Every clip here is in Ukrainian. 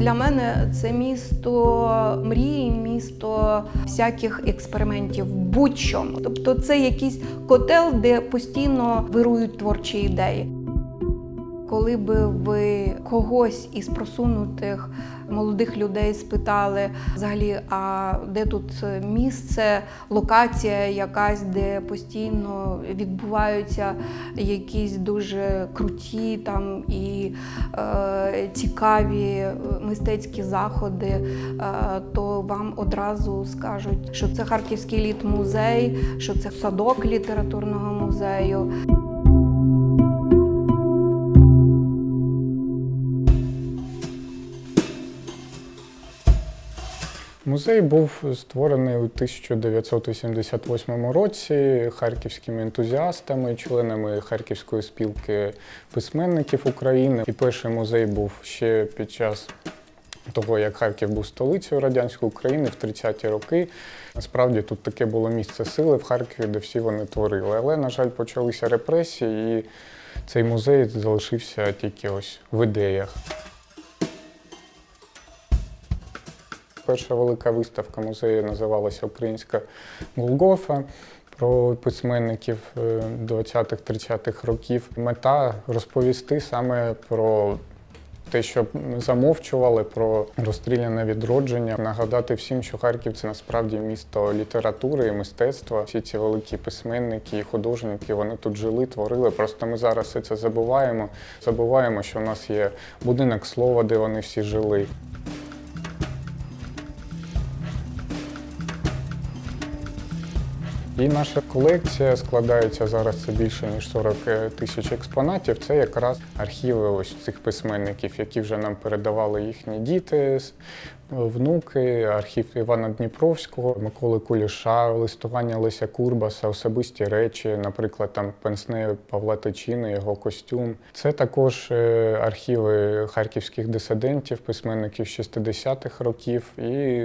Для мене це місто мрії, місто всяких експериментів, будь-чому. Тобто, це якийсь котел, де постійно вирують творчі ідеї. Коли би ви когось із просунутих молодих людей спитали взагалі, а де тут місце, локація якась, де постійно відбуваються якісь дуже круті там і е, цікаві е, мистецькі заходи, е, то вам одразу скажуть, що це Харківський літ-музей, що це садок літературного музею. Музей був створений у 1988 році харківськими ентузіастами, членами Харківської спілки письменників України. І перший музей був ще під час того, як Харків був столицею радянської України в 30-ті роки. Насправді тут таке було місце сили в Харкові, де всі вони творили. Але, на жаль, почалися репресії, і цей музей залишився тільки ось в ідеях. Перша велика виставка музею називалася Українська Голгофа про письменників 20-30-х років. Мета розповісти саме про те, що замовчували про розстріляне відродження, нагадати всім, що Харків це насправді місто літератури і мистецтва. Всі ці великі письменники і художники вони тут жили, творили. Просто ми зараз все це забуваємо. Забуваємо, що в нас є будинок слова, де вони всі жили. І наша колекція складається зараз це більше ніж 40 тисяч експонатів. Це якраз архіви ось цих письменників, які вже нам передавали їхні діти, внуки, архів Івана Дніпровського, Миколи Куліша, листування Леся Курбаса, особисті речі, наприклад, там пенсне Павла Тичини, його костюм. Це також е, архіви харківських дисидентів, письменників 60-х років і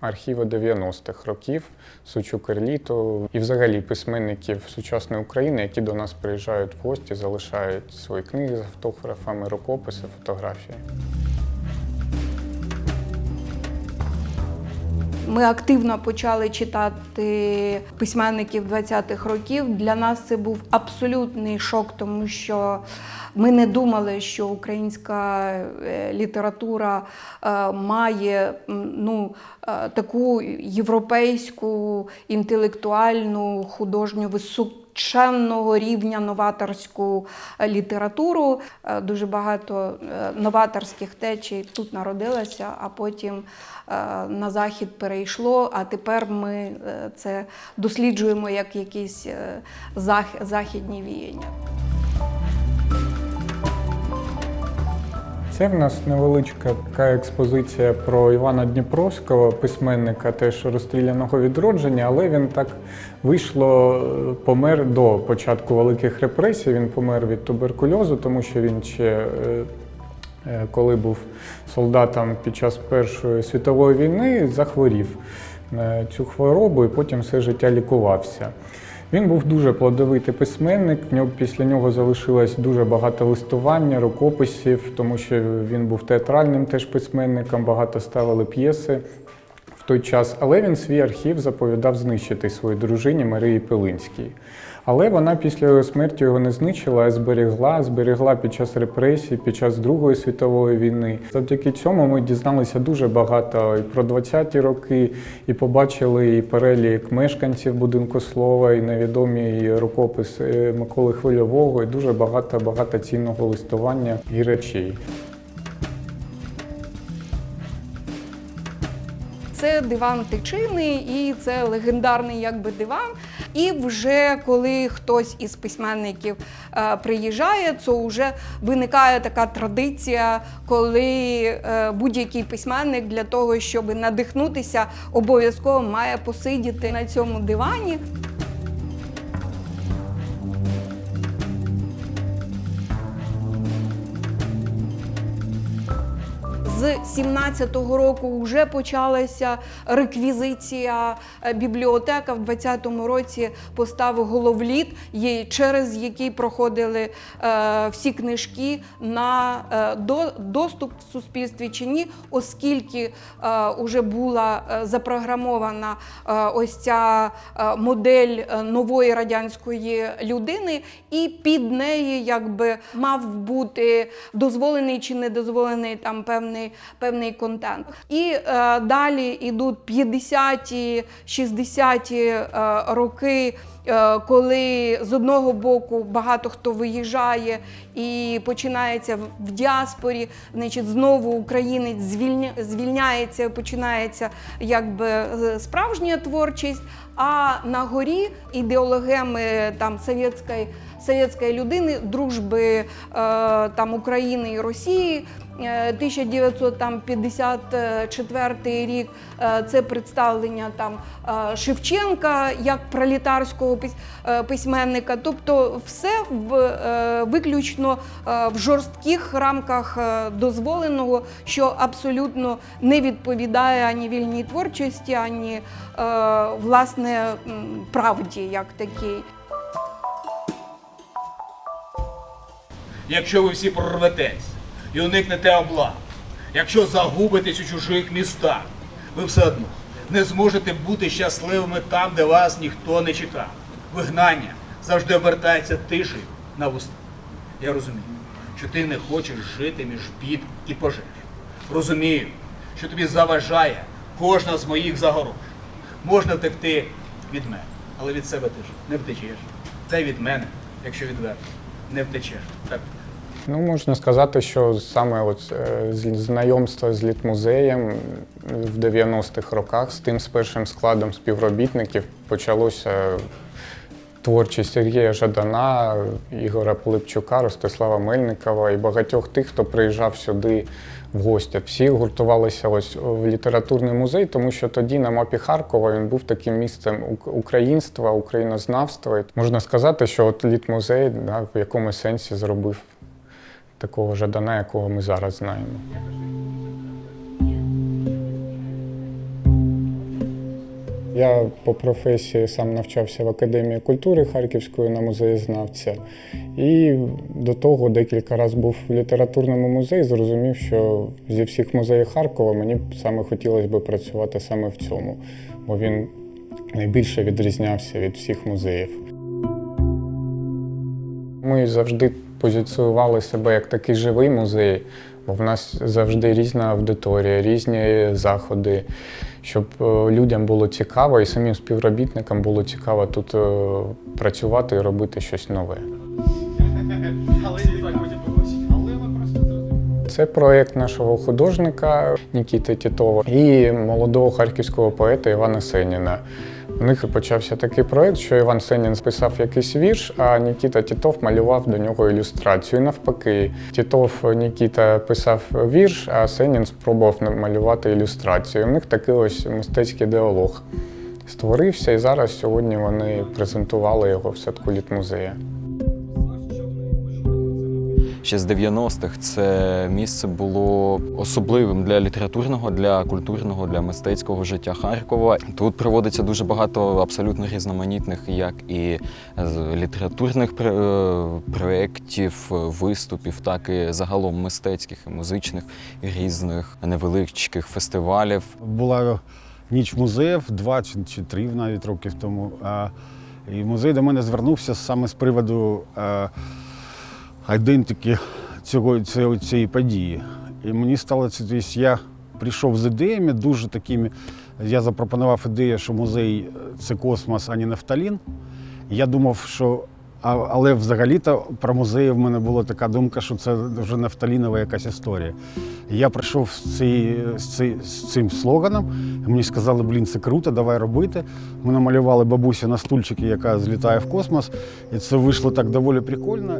архіви 90-х років, Сучук Ерліту і взагалі письменників сучасної України, які до нас приїжджають в гості, залишають свої книги з автографами, рукописи, фотографії. Ми активно почали читати письменників 20-х років. Для нас це був абсолютний шок, тому що ми не думали, що українська е, література е, має ну, е, таку європейську інтелектуальну художню високу. Вченого рівня новаторську е, літературу. Е, Дуже багато е, новаторських течій тут народилося, а потім на захід перейшло. А тепер ми це досліджуємо як якісь західні віяння. Це в нас невеличка така експозиція про Івана Дніпровського, письменника теж розстріляного відродження, але він так вийшло, помер до початку великих репресій. Він помер від туберкульозу, тому що він ще. е, е, Коли був солдатом під час Першої світової війни, захворів на цю хворобу і потім все життя лікувався. Він був дуже плодовитий письменник. В нього після нього залишилось дуже багато листування, рукописів, тому що він був театральним теж письменником, багато ставили п'єси в той час. Але він свій архів заповідав знищити своїй дружині Марії Пилинській. Але вона після смерті його не знищила, а зберегла, зберегла під час репресій, під час Другої світової війни. Завдяки цьому ми дізналися дуже багато і про 20-ті роки, і побачили і перелік мешканців будинку слова, і невідомі і рукописи Миколи Хвильового, і дуже багато багато цінного листування і речей. Диван тичини, і це легендарний якби диван. І вже коли хтось із письменників е, приїжджає, то вже виникає така традиція, коли е, будь-який письменник для того, щоб надихнутися, обов'язково має посидіти на цьому дивані. З 17-го року вже почалася реквізиція е, бібліотека. В 20-му році поставив головліт, через який проходили е, всі книжки на е, доступ в суспільстві чи ні, оскільки вже була запрограмована ось ця модель нової радянської людини, і під неї якби мав бути дозволений чи не дозволений там певний, певний контент. І е, далі йдуть 50-ті, 60-ті е, роки. е, Коли з одного боку багато хто виїжджає і починається в- діаспорі, значить знову українець звільня, звільняється, починається якби справжня творчість. А на горі ідеологеми там совєтської, совєтської людини, дружби е, там України і Росії. Е, 1954 рік е, це представлення там е, Шевченка як е, письменника. Тобто, все в е, виключно е, в жорстких рамках е, дозволеного, що абсолютно не відповідає ані вільній творчості, ані е, власне правді як такій. Якщо ви всі прорветесь і уникнете облав, якщо загубитесь у чужих містах, ви все одно не зможете бути щасливими там, де вас ніхто не чекав. Вигнання завжди обертається тишею на вуста. Я розумію, що ти не хочеш жити між бід і пожеж. Розумію, що тобі заважає кожна з моїх загорож. Можна втекти від мене, але від себе ти ж не втечеш. Та й від мене, якщо відверто, не втечеш. Так. Ну, можна сказати, що саме от, е, знайомство з літмузеєм в 90-х роках з тим з першим складом співробітників почалося творчість Сергія Жадана, Ігора Пилипчука, Ростислава Мельникова і багатьох тих, хто приїжджав сюди в гості. Всі гуртувалися ось в літературний музей, тому що тоді на мапі Харкова він був таким місцем ук- українства, українознавства. І можна сказати, що от літмузей да, в якомусь сенсі зробив такого Жадана, якого ми зараз знаємо. Я по професії сам навчався в Академії культури Харківської на музеєзнавця. І до того декілька разів був в літературному музеї, зрозумів, що зі всіх музеїв Харкова мені саме хотілося б працювати саме в цьому, бо він найбільше відрізнявся від всіх музеїв. Ми завжди позиціювали себе як такий живий музей, бо в нас завжди різна аудиторія, різні заходи, щоб е, людям було цікаво і самим співробітникам було цікаво тут е, працювати і робити щось нове. Це проєкт нашого художника Нікіти Тітова і молодого харківського поета Івана Сеніна. У них почався такий проєкт, що Іван Сенін списав якийсь вірш, а Нікіта Тітов малював до нього ілюстрацію. Навпаки, Тітов Нікіта писав вірш, а Сенін спробував намалювати ілюстрацію. У них такий ось мистецький діалог створився, і зараз сьогодні вони презентували його в садку літмузея. Ще з 90-х це місце було особливим для літературного, для культурного, для мистецького життя Харкова. Тут проводиться дуже багато абсолютно різноманітних, як і літературних е, проєктів, виступів, так і загалом мистецьких і музичних і різних невеличких фестивалів. Була ніч музеїв, два чи, три навіть років тому. І музей до мене звернувся саме з приводу е, айдентики цього, цієї, цієї події. І мені стало це, тобто я прийшов з ідеями, дуже такими. Я запропонував ідею, що музей це космос, а не нафталін. Я думав, що. Але взагалі-то про музеї в мене була така думка, що це вже нафталінова якась історія. Я прийшов з, цієї- з, цей- з цим слоганом, мені сказали, блін, це круто, давай робити. Ми намалювали бабусю на стульчики, яка злітає в космос, і це вийшло так доволі прикольно.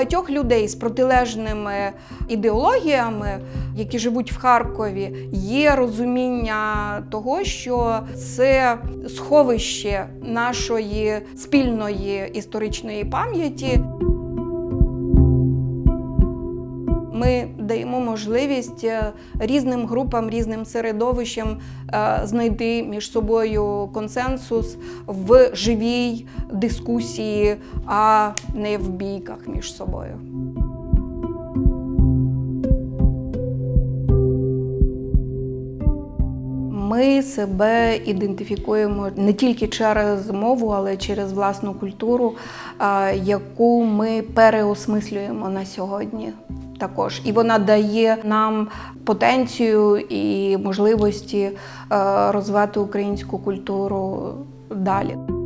Багатьох людей з протилежними ідеологіями, які живуть в Харкові, є розуміння того, що це сховище нашої спільної історичної пам'яті. Ми даємо можливість е, різним групам, різним середовищам е, знайти між собою консенсус в живій дискусії, а не в бійках між собою. Ми себе ідентифікуємо не тільки через мову, але й через власну культуру, яку ми переосмислюємо на сьогодні. Також і вона дає нам потенцію і можливості е, розвивати українську культуру далі.